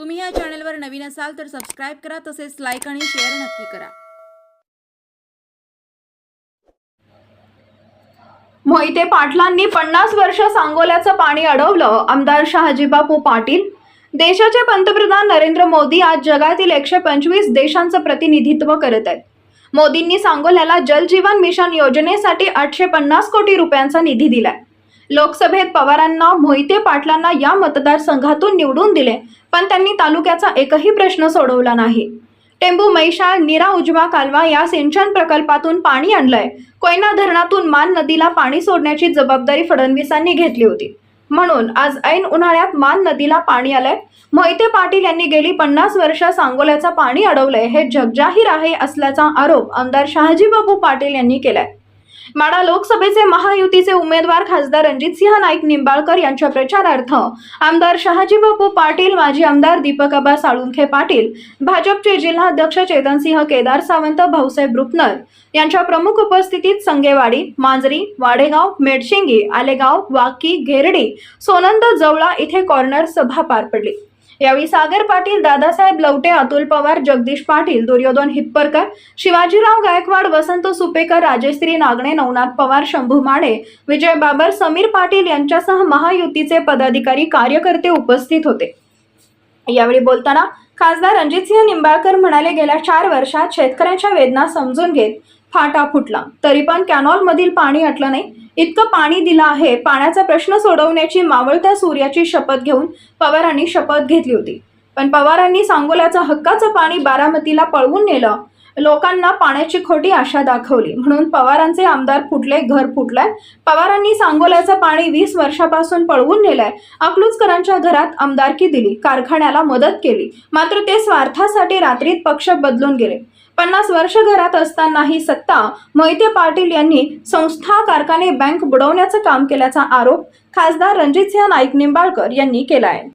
तुम्ही या चॅनलवर नवीन असाल तर सबस्क्राईब करा तसेच लाईक आणि शेअर नक्की करा. मोहिते पाटलांनी पन्नास वर्ष सांगोल्याचं पाणी अडवलं आमदार शहाजीबापू पाटील. देशाचे पंतप्रधान नरेंद्र मोदी आज जगातील एकशे पंचवीस देशांचं प्रतिनिधित्व करत आहेत. मोदींनी सांगोल्याला जलजीवन मिशन योजनेसाठी आठशे पन्नास कोटी रुपयांचा निधी दिलाय. लोकसभेत पवारांना मोहिते पाटलांना या मतदारसंघातून निवडून दिले पण त्यांनी तालुक्याचा एकही प्रश्न सोडवला नाही. टेंबू मैशाळ निरा उजवा कालवा या सिंचन प्रकल्पातून पाणी आणलंय. कोयना धरणातून मान नदीला पाणी सोडण्याची जबाबदारी फडणवीसांनी घेतली होती. म्हणून आज ऐन उन्हाळ्यात मान नदीला पाणी आलंय. मोहिते पाटील यांनी गेली पन्नास वर्ष सांगोल्याचं पाणी अडवलंय हे जगजाहीर आहे असल्याचा आरोप आमदार शहाजीबाबू पाटील यांनी केलाय. माडा लोकसभेचे महायुतीचे उमेदवार खासदार रणजितसिंह नाईक निंबाळकर यांच्या प्रचारार्थ. आमदार शहाजीबापू पाटील माजी आमदार दीपकाबा साळुंखे पाटील भाजपचे जिल्हाध्यक्ष चेतनसिंह केदार सावंत भाऊसाहेब रुपनर. यांच्या प्रमुख उपस्थितीत संगेवाडी मांजरी वाडेगाव मेडशिंगी आलेगाव वाकी घेरडी सोनंद जवळा इथे कॉर्नर सभा पार पडली. यावेळी सागर पाटील दादासाहेब लवटे अतुल पवार जगदीश पाटील दुर्योधन हिप्परकर शिवाजीराव गायकवाड वसंत सुपेकर राजेश्री नागणे नवनाथ पवार शंभू माडे विजय बाबर समीर पाटील यांच्यासह महायुतीचे पदाधिकारी कार्यकर्ते उपस्थित होते. यावेळी बोलताना खासदार रणजितसिंह निंबाळकर म्हणाले गेल्या चार वर्षात शेतकऱ्यांच्या वेदना समजून घेत फाटा फुटला. तरी पण कॅनॉल मधील पाणी अटलं नाही. इतकं पाणी दिलं आहे पाण्याचा प्रश्न सोडवण्याची मावळत्या सूर्याची शपथ घेऊन पवारांनी शपथ घेतली होती. पण पवारांनी सांगोल्याचं हक्काचं पाणी बारामतीला पळवून नेलं लोकांना पाण्याची खोटी आशा दाखवली. म्हणून पवारांचे आमदार फुटले घर फुटलंय. पवारांनी सांगोल्याचं पाणी वीस वर्षापासून पळवून नेलंय. अकलूजकरांच्या घरात आमदारकी दिली कारखान्याला मदत केली. मात्र ते स्वार्थासाठी रात्रीत पक्ष बदलून गेले. पन्नास वर्ष घरात असतानाही सत्ता मोहिते पाटील यांनी संस्था कारखाने बँक बुडवण्याचं काम केल्याचा आरोप खासदार रणजितसिंह नाईक निंबाळकर यांनी केला आहे